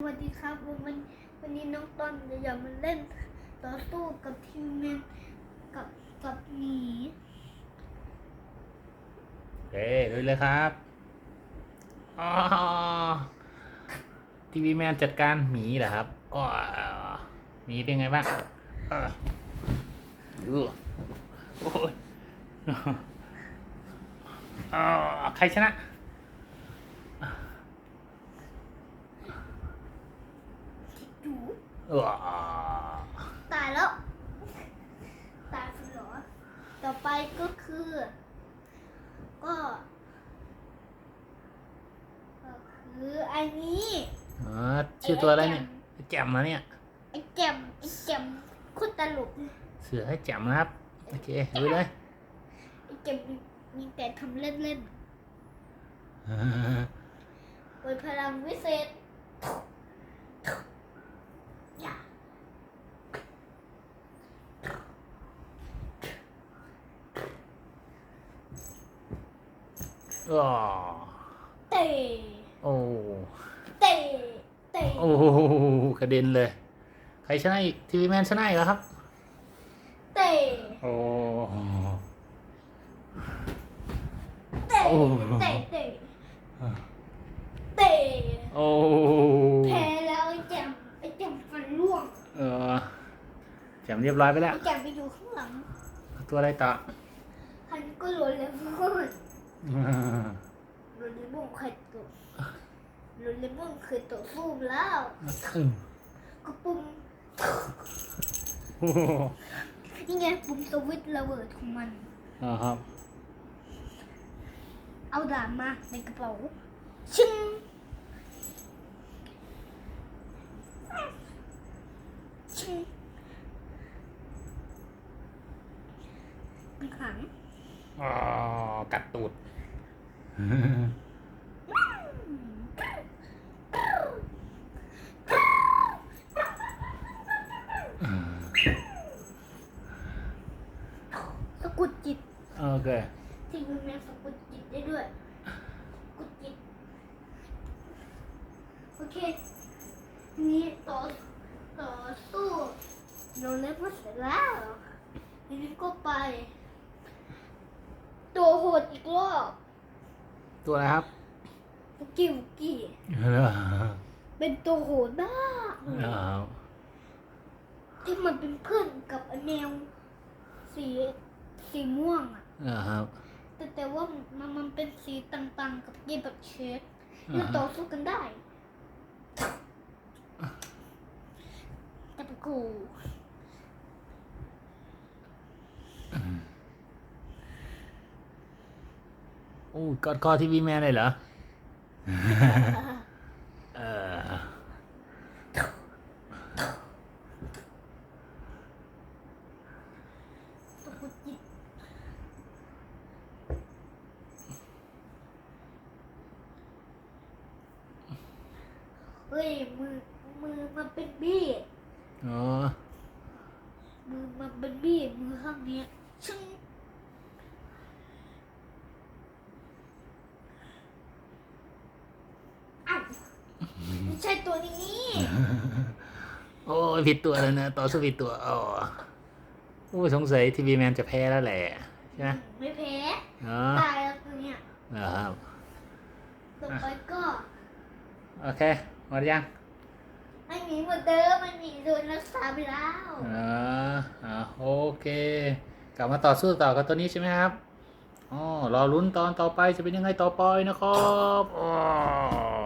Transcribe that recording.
สวัสดีครับวันวันนี้น้องต้นจะอยากมาเล่นต่อสู้กับทีมแมนกับกับหมีเอ้ยลุยเลยครับอ๋อทีวีแมนจัดการหมีเหรอครับอ๋อหมีเป็นไงบ้างเออโอ้ยอ๋อใครชนะ จู เออ ตายแล้ว ตายไปเหรอ ต่อไปก็คือ ก็ก็คืออันนี้อ๋อชื่อตัวอะไรเนี่ยแจ่มนะเนี่ยไอ้แจ่มไอ้แจ่มโคุตลกเลยเสือให้แจ่มนะครับโอเคลุยเลยไอ้แจ่มมีมีแต่ทำเล่นๆโดยพลังวิเศษ อ๋อเตะโอ้เตะเตะโอ้โหกระเด็นเลย ใครชนะอีกทีวีแมนชนะอีกแล้วครับ เตะโอ้เตะโอ้เตะเตะเตะโอ้แพ้แล้วไอ้แจ่มไอ้แจ่มฟันร่วงเออแจ่มเรียบร้อยไปแล้วไอ้แจ่มไปอยู่ข้างหลังตัวอะไรต่อคันก็หล่ นเลยหล่นเลยบุ้งเคยตกหล่นเลยบุ้งเคยตกฟูมแล้วถึงก็ปุ่มนี่ไงปุ่มสวิตช์ระเบิดของมันอ่าครับ เอาดาบมาในกระเป๋าชึ้งชึ้งเป็นขัง อ๋อกัดตูด สะกุดจิตโอเคที่มันมีสะกุดจิตได้ด้วยสะกุดจิต โอเคทีนี้ต่อต่อสู้เราเล่นมาเสร็จแล้วทีนี้ก็ไป ตัวโหดอีกรอบตัวอะไรครับบุกกี้บุกกี้เป็นตัวโหดมากเลยอ่าที่มันเป็นเพื่อนกับแนวสีสีม่วงอะอ่าครับแต่แต่ว่ามันมันเป็นสีต่างๆ กับเกมแบบเชฟอ่าที่ฮะต่อสู้กันได้แต่เป็นกู อ้กอดคอทีวีแมนเลยเหรอ เออสะกุดจิตเฮ้ยมือมือมันเป็นบี้อ๋อ มือมันเป็นบี้มือข้างเนี้ยชึ้งอ้าวไม่ ใช่ตัวนี้ โอ้ยผิดตัวแล้วนะ ต่อสู้ผิดตัวอ๋อโอ้ยสงสัยทีวีแมนจะแพ้แล้วแหละใช่ไหมไม่แพ้อ๋อตายแล้วตัวเนี้ยเหรอครับต่อไปก็ โอเคหมดยังไม่มีเหมือนเดิมมันมีโดนรักษาไปแล้วอ่าอ่าโอเค กลับมาต่อสู้ต่อกับตัวนี้ใช่ไหมครับอ๋อรอลุ้นตอนต่อไปจะเป็นยังไงต่อไปนะครับอ๋อ